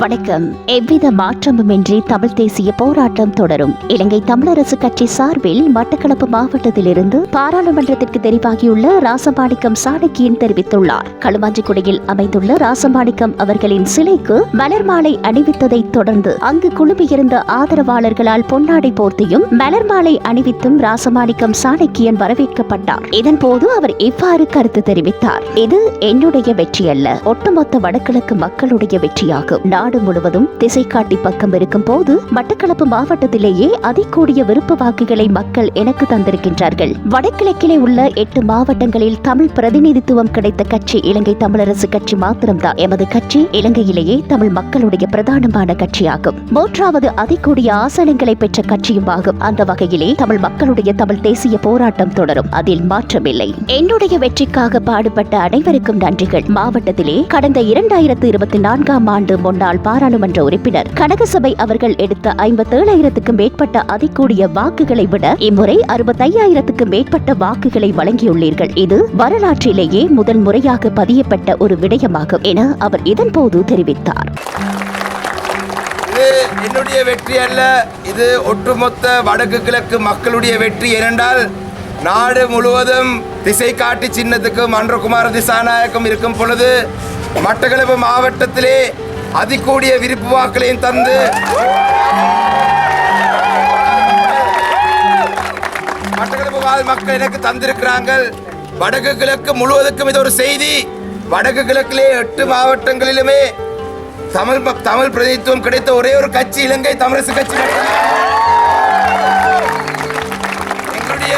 வணக்கம். எவ்வித மாற்றமுமின்றி தமிழ் தேசிய போராட்டம் தொடரும். இலங்கை தமிழரசு கட்சி சார்பில் மட்டக்களப்பு மாவட்டத்திலிருந்து பாராளுமன்றத்திற்கு தெரிவாகியுள்ள ராசமாணிக்கம் சாணக்கியன் தெரிவித்துள்ளார். களுமாஞ்சிக்குடியில் அமைந்துள்ள ராசமாணிக்கம் அவர்களின் சிலைக்கு மலர் மாலை அணிவித்ததைத் தொடர்ந்து அங்கு குழுமியிருந்த ஆதரவாளர்களால் பொன்னாடை போர்த்தியும் மலர் மாலை அணிவித்தும் ராசமாணிக்கம் சாணக்கியன் வரவேற்கப்பட்டார். இதன்போது அவர் இவ்வாறு கருத்து தெரிவித்தார். இது என்னுடைய வெற்றி அல்ல ஒட்டுமொத்த வடகிழக்கு மக்களுடைய வெற்றியாகும். நான் நாடு முழுவதும் திசை காட்டி பக்கம் இருக்கும் போது மட்டக்களப்பு மாவட்டத்திலேயே அதிகூடிய விருப்ப வாக்குகளை மக்கள் எனக்கு தந்திருக்கின்றார்கள். வடகிழக்கிலே உள்ள எட்டு மாவட்டங்களில் தமிழ் பிரதிநிதித்துவம் கிடைத்த கட்சி இலங்கை தமிழரசு கட்சி மாத்திரம்தான். எமது கட்சி இலங்கையிலேயே தமிழ் மக்களுடைய பிரதானமான கட்சியாகும். மூன்றாவது அதிகூடிய ஆசனங்களை பெற்ற கட்சியும் ஆகும் அந்த வகையிலே தமிழ் மக்களுடைய தமிழ் தேசிய போராட்டம் தொடரும். அதில் மாற்றமில்லை. என்னுடைய வெற்றிக்காக பாடுபட்ட அனைவருக்கும் நன்றிகள். மாவட்டத்திலே கடந்த இரண்டாயிரத்து இருபத்தி நான்காம் ஆண்டு முன்னாள் பாராளுமன்ற உறுப்பினர். கனகசபை அவர்கள் எடுத்த ஐம்பத்தேழாயிரத்துக்கும் மேற்பட்ட அதிகூடிய வாக்குகளை விட இம்முறை அறுபத்தையாயிரத்துக்கும் மேற்பட்ட வாக்குகளை வழங்கியுள்ளீர்கள். இது வரலாற்றிலேயே முதல் முறையாக பதியப்பட்ட ஒரு விடயமாகும் என அவர் இதன்போது தெரிவித்தார். இது என்னுடைய வெற்றி அல்ல இது ஒட்டுமொத்த வடக்கு கிழக்கு மக்களுடைய வெற்றி ஏனென்றால் நாடு முழுவதும் திசை காட்டி சின்னத்துக்கும் அன்றகுமார திசாநாயக்கம் இருக்கும் பொழுது மட்டக்களப்பு மாவட்டத்திலே அதிகூடிய விருப்பு வாக்களையும் தந்து மட்டக்களப்பு மக்கள் எனக்கு தந்திருக்கிறாங்க. வடக்கு கிழக்கு முழுவதுக்கும் இது ஒரு செய்தி. வடக்கு கிழக்கிலே எட்டு மாவட்டங்களிலுமே தமிழ் தமிழ் பிரதித்துவம் கிடைத்த ஒரே ஒரு கட்சி இலங்கை தமிழரசு கட்சி எங்களுடைய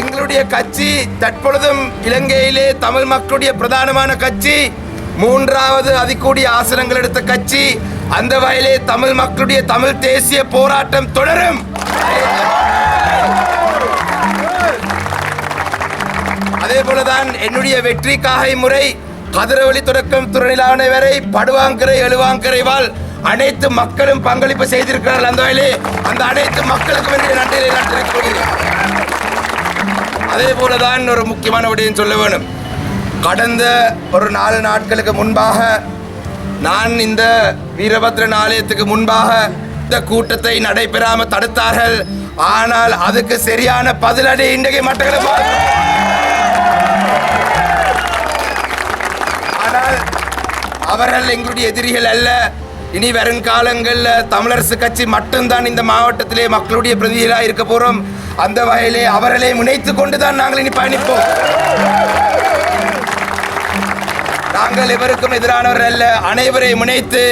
எங்களுடைய கட்சி தற்பொழுதும் இலங்கையிலே தமிழ் மக்களுடைய பிரதானமான கட்சி. மூன்றாவது அதிகூடிய ஆசனங்கள் எடுத்த கட்சி அந்த வகையிலே தமிழ் மக்களுடைய தமிழ் தேசிய போராட்டம் தொடரும். அதே போலதான் என்னுடைய வெற்றிக்காக இம்முறை கதிரவழி தொடக்கம் துறையிலான வரை படுவாங்கரை எழுவாங்கரை வாழ் அனைத்து மக்களும் பங்களிப்பு செய்திருக்கிறார்கள். அந்த வகையிலே அந்த அனைத்து மக்களுக்கும் என்னுடைய நன்றியை நான் தெரிவித்துக் கொள்கிறேன். அதே போலதான் ஒரு முக்கியமான விடயம் சொல்ல வேணும். கடந்த ஒரு நாலு நாட்களுக்கு முன்பாக நான் இந்த வீரபத்ரன் ஆலயத்துக்கு முன்பாக இந்த கூட்டத்தை நடைபெறாமல் தடுத்தார்கள். ஆனால் அதுக்கு சரியான பதிலடி இன்றைக்கு மட்டக்களப்பு ஆனால் அவர்கள் எங்களுடைய எதிரிகள் அல்ல. இனி வருங்காலங்களில் தமிழரசு கட்சி மட்டும்தான் இந்த மாவட்டத்திலே மக்களுடைய பிரதிகளாக இருக்க போகிறோம் அந்த வகையிலே அவர்களை கொண்டு தான் நாங்கள் இனி பயணிப்போம். நாங்கள் எவருக்கும் எதிரானவர் அல்ல. அனைவரை முனைத்து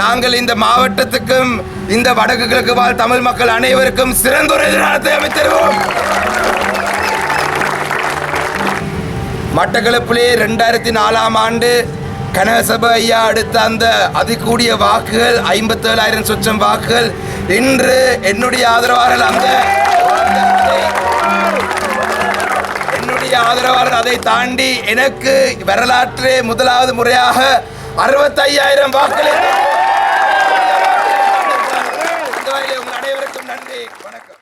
நாங்கள் இந்த மாவட்டத்துக்கும் இந்த வடக்கு கிழக்கு வாழ் தமிழ் மக்கள் அனைவருக்கும் சிறந்த ஒரு எதிரானத்தை அமைத்திருவோம். மட்டக்களப்பிலே ரெண்டாயிரத்தி நாலாம் ஆண்டு கனகசபை ஐயா அடுத்த அந்த அதிகூடிய வாக்குகள் ஐம்பத்தேழாயிரம் சொச்சம் வாக்குகள் இன்று என்னுடைய ஆதரவாளர்கள் அந்த ஆதரவாளர் அதை தாண்டி எனக்கு வரலாற்றே முதலாவது முறையாக அறுபத்தையாயிரம் வாக்களித்தார் அனைவருக்கும் நன்றி. வணக்கம்.